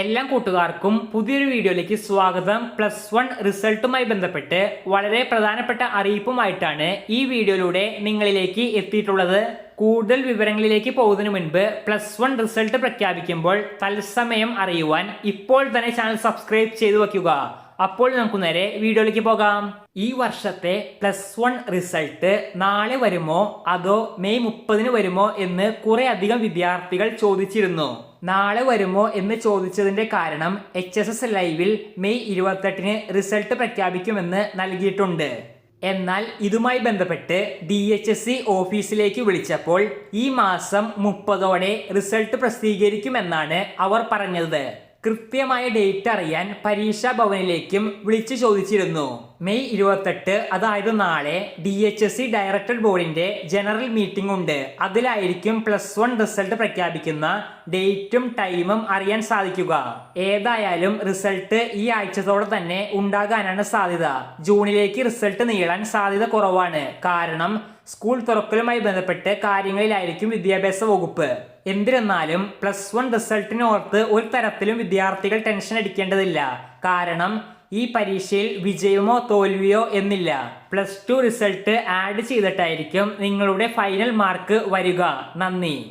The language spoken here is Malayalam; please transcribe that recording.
എല്ലാ കൂട്ടുകാർക്കും പുതിയൊരു വീഡിയോയിലേക്ക് സ്വാഗതം. പ്ലസ് വൺ റിസൾട്ടുമായി ബന്ധപ്പെട്ട് വളരെ പ്രധാനപ്പെട്ട അറിയിപ്പുമായിട്ടാണ് ഈ വീഡിയോയിലൂടെ നിങ്ങളിലേക്ക് എത്തിയിട്ടുള്ളത്. കൂടുതൽ വിവരങ്ങളിലേക്ക് പോകുന്നതിന് മുൻപ് പ്ലസ് വൺ റിസൾട്ട് പ്രഖ്യാപിക്കുമ്പോൾ തത്സമയം അറിയുവാൻ ഇപ്പോൾ തന്നെ ചാനൽ സബ്സ്ക്രൈബ് ചെയ്തു വയ്ക്കുക. അപ്പോൾ നമുക്ക് നേരെ വീഡിയോയിലേക്ക് പോകാം. ഈ വർഷത്തെ പ്ലസ് വൺ റിസൾട്ട് നാളെ വരുമോ? അതോ മെയ് മുപ്പതിന് വരുമോ എന്ന് കുറെ അധികം വിദ്യാർത്ഥികൾ ചോദിച്ചിരുന്നു. നാളെ വരുമോ എന്ന് ചോദിച്ചതിന്റെ കാരണം എച്ച് എസ് എസ് ലൈവിൽ മെയ് ഇരുപത്തെട്ടിന് റിസൾട്ട് പ്രഖ്യാപിക്കുമെന്ന് നൽകിയിട്ടുണ്ട്. എന്നാൽ ഇതുമായി ബന്ധപ്പെട്ട് ഡി എച്ച് എസ് സി ഓഫീസിലേക്ക് വിളിച്ചപ്പോൾ ഈ മാസം മുപ്പതോടെ റിസൾട്ട് പ്രസിദ്ധീകരിക്കുമെന്നാണ് അവർ പറഞ്ഞത്. കൃത്യമായ ഡേറ്റ് അറിയാൻ പരീക്ഷാ ഭവനിലേക്കും വിളിച്ചു ചോദിച്ചിരുന്നു. മെയ് ഇരുപത്തെട്ട് അതായത് നാളെ D H S C director ബോർഡിന്റെ ജനറൽ മീറ്റിംഗ് ഉണ്ട്. അതിലായിരിക്കും പ്ലസ് വൺ റിസൾട്ട് പ്രഖ്യാപിക്കുന്ന ഡേറ്റും ടൈമും അറിയാൻ സാധിക്കുക. ഏതായാലും റിസൾട്ട് ഈ ആഴ്ചത്തോടെ തന്നെ ഉണ്ടാകാനാണ് സാധ്യത. ജൂണിലേക്ക് റിസൾട്ട് നീളാൻ സാധ്യത കുറവാണ്. കാരണം സ്കൂൾ തുറക്കലുമായി ബന്ധപ്പെട്ട് കാര്യങ്ങളിലായിരിക്കും വിദ്യാഭ്യാസ വകുപ്പ്. എന്നിരുന്നാലും പ്ലസ് വൺ റിസൾട്ടിന് ഓർത്ത് ഒരു തരത്തിലും വിദ്യാർത്ഥികൾ ടെൻഷൻ അടിക്കേണ്ടതില്ല. കാരണം ഈ പരീക്ഷയിൽ വിജയമോ തോൽവിയോ എന്നില്ല. പ്ലസ് ടു റിസൾട്ട് ആഡ് ചെയ്തിട്ടായിരിക്കും നിങ്ങളുടെ ഫൈനൽ മാർക്ക് വരിക. നന്ദി.